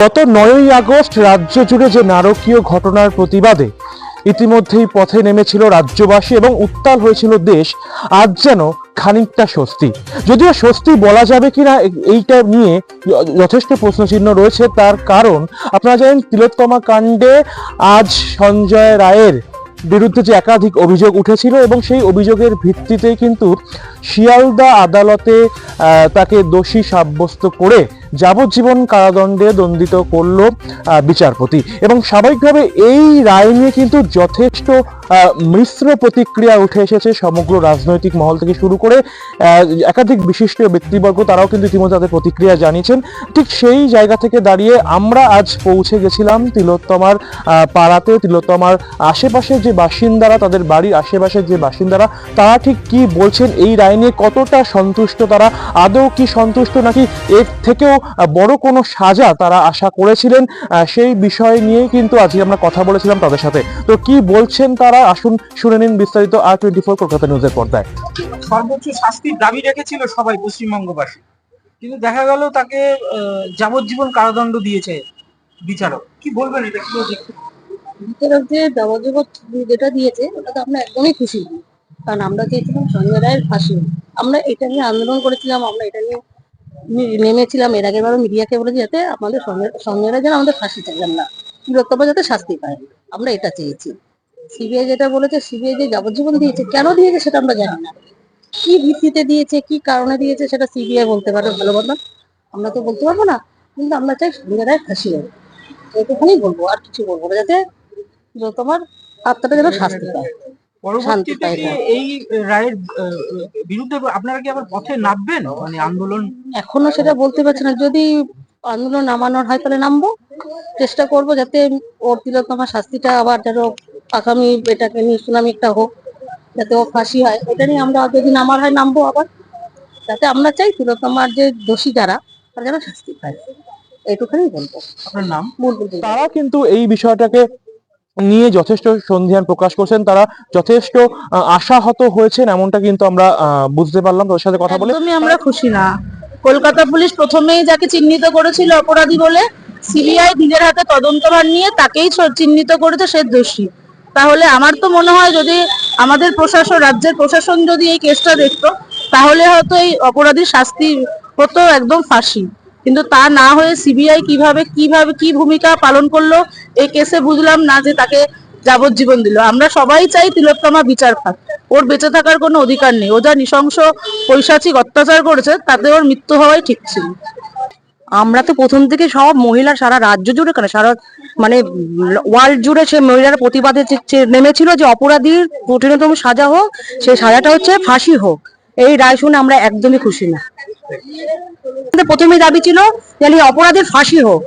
গত নয়ই আগস্ট রাজ্য জুড়ে যে নারকীয় ঘটনার প্রতিবাদে ইতিমধ্যেই পথে নেমেছিল রাজ্যবাসী এবং উত্তাল হয়েছিল দেশ, আজ যেন খানিকটা স্বস্তি। যদিও স্বস্তি বলা যাবে কিনা এইটা নিয়ে যথেষ্ট প্রশ্নচিহ্ন রয়েছে। তার কারণ আপনারা জানেন, তিলোত্তমা কাণ্ডে আজ সঞ্জয় রায়ের বিরুদ্ধে যে একাধিক অভিযোগ উঠেছিল এবং সেই অভিযোগের ভিত্তিতেই কিন্তু শিয়ালদা আদালতে তাকে দোষী সাব্যস্ত করে যাবজ্জীবন কারাদণ্ডে দণ্ডিত করল বিচারপতি। এবং স্বাভাবিকভাবে এই রায় নিয়ে কিন্তু যথেষ্ট মিশ্র প্রতিক্রিয়া উঠে এসেছে সমগ্র রাজনৈতিক মহল থেকে শুরু করে একাধিক বিশিষ্ট ব্যক্তিবর্গ তারাও কিন্তু ইতিমধ্যে তাদের প্রতিক্রিয়া জানিয়েছেন। ঠিক সেই জায়গা থেকে দাঁড়িয়ে আমরা আজ পৌঁছে গেছিলাম তিলোত্তমার পাড়াতে তিলোত্তমার আশেপাশের যে বাসিন্দারা, তাদের বাড়ির আশেপাশের যে বাসিন্দারা, তারা ঠিক কি বলছেন এই রায় নিয়ে কতটা সন্তুষ্ট তারা? আদৌ কি সন্তুষ্ট নাকি এর থেকেও বড় কোনো সাজা তারা আশা করেছিলেন? সেই বিষয় নিয়েই কিন্তু আজকে আমরা কথা বলেছিলাম তাদের সাথে। তো কি বলছেন তারা? আসুন শুনে নিন বিস্তারিত আর টোয়েন্টি ফোর কলকাতা নিউজের পর্দায়। সর্বোচ্চ শাস্তির দাবি রেখেছিল সবাই পশ্চিমবঙ্গবাসী। কিন্তু দেখা গেল তাকে আহ, যাবজ্জীবন কারাদণ্ড দিয়েছে বিচারক। কি বলবেন এটা? কি বিচারক যে যাবজ্জীবন যেটা দিয়েছে ওটাতে আমরা একদমই খুশি। নই কারণ আমরা চেয়েছিলাম সঞ্জয় রায়ের ফাঁসি। আমরা এটা নিয়ে আন্দোলন করেছিলাম, আমরা এটা নিয়ে নেমেছিলাম। এর আগের মিডিয়াকে বলেছি যাতে আমাদের সঞ্জয়- রায় যেন আমাদের ফাঁসি চাইলাম না বৃহত্তম যাতে শাস্তি পায়। আমরা এটা চেয়েছি। সিবিআই যেটা বলেছে, সিবিআই যে যাবজ্জীবন দিয়েছে, কেন দিয়েছে সেটা আমরা জানি না। কি ভিত্তিতে দিয়েছে, কি কারণে দিয়েছে সেটা সিবিআই বলতে পারে, ভালো কথা। আমরা তো বলতে পারব না, কিন্তু আমরা চাই সঞ্জয় রায় ফাঁসি হোক। এটুখানি বলব, আর কিছু বলব না, যাতে তোমার আত্মাটা যেন শাস্তি পায়। পরবর্তীতে কি এই রায়ের বিরুদ্ধে আপনারা কি আবার পথে নামবেন? মানে আন্দোলন এখনও সেটা বলতে পারছি না। যদি আন্দোলন নামানোর হয় তাহলে নামবো। চেষ্টা করব যাতে ওর তিলোত্তমার শাস্তিটা আবার যেন আগামী এটাকে নিয়ে সুনামি একটা হোক যাতে ও ফাঁসি হয়। এটা নিয়ে আমরা যদি নামার হয় নামবো আবার। যাতে আমরা চাই তিলোত্তমার যে দোষী যারা তারা যেন শাস্তি পায়। এইটুখানি বলব। আপনার নাম? তারা কিন্তু এই বিষয়টাকে নিয়ে যথেষ্ট সন্ধিহান প্রকাশ করছেন, তারা যথেষ্ট আশাহত হয়েছেন এমনটা কিন্তু আমরা বুঝতে পারলাম। তোর সাথে কথা বলে আমরা খুশি না। কলকাতা পুলিশ প্রথমেই যাকে চিহ্নিত করেছিল অপরাধী বলে সিবিআই নিজের হাতে তদন্তভার নিয়ে তাকেই চিহ্নিত করেছে সে দোষী। তাহলে আমার তো মনে হয় যদি আমাদের প্রশাসন, রাজ্যের প্রশাসন যদি এই কেসটা দেখতো, তাহলে হয়তো এই অপরাধীর শাস্তি হতো একদম ফাঁসি। কিন্তু তা না হয়ে সিবিআই কীভাবে কীভাবে, কি ভূমিকা পালন করল এই কেসে বুঝলাম না যে তাকে যাবজ্জীবন দিল। আমরা সবাই চাই তিলোত্তমা বিচার পাক। ওর বেঁচে থাকার কোনো অধিকার নেই। ও যা নৃশংস পৈশাচিক অত্যাচার করেছে, তাতে ওর মৃত্যু হওয়াই ঠিক ছিল। আমরা তো প্রথম থেকে সব মহিলা সারা রাজ্য জুড়ে কেন? সারা মানে ওয়ার্ল্ড জুড়ে সে মহিলার প্রতিবাদে নেমেছিল যে অপরাধীর কঠিনতম সাজা হোক সেই সাজাটা হচ্ছে ফাঁসি হোক। এই রায় শুনে আমরা একদমই খুশি না। প্রথমে দাবি ছিল যে অপরাধের ফাঁসি হোক।